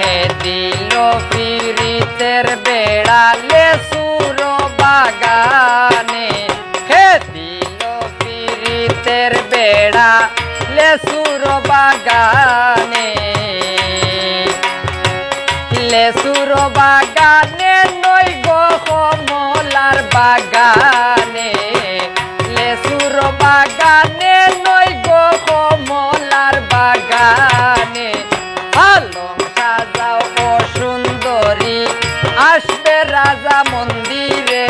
হে দিল পিরিতের বেড়ালে সুর বাগানে। হে দিল পিরিতের বেড়া লেসুর বাগানে। লেসুর বাগানে রাজা মন্দিরে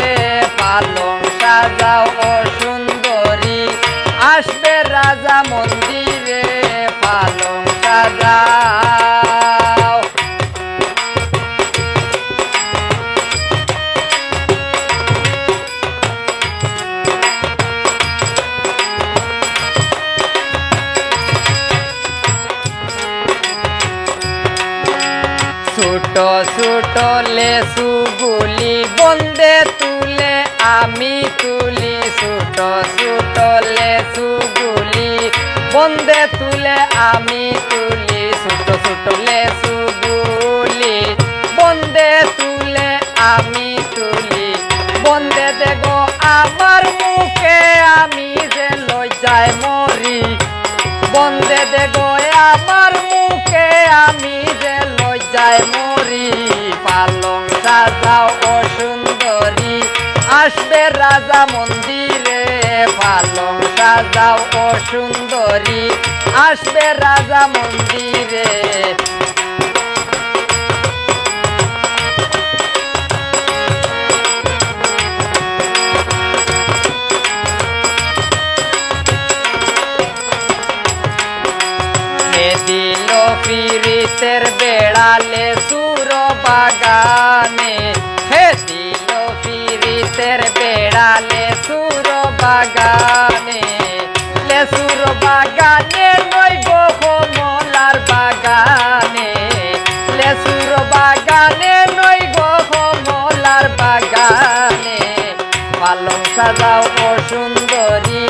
পালং সাজাও ও সুন্দরী। আসবে রাজা মন্দিরে পালং সাজাও। ছোট ছোট লেসুগুলি বন্দে তুলে আমি তুলি ছোট ছোট লেসুগুলি বন্দে তুলে আমি তুলি সাজাও ও সুন্দরী। আসবে রাজা মন্দিরে, পালং সাজাও ও সুন্দরী। আসবে রাজা মন্দিরে। দিল পিরিতের বেড়ালে পিরিতের বেড়ালে সুর বাগানে লে সুর বাগানে নই গো কমলার বাগানে লে সুর বাগানে নই গো কমলার বাগানে। পালং সাজাও ও সুন্দরী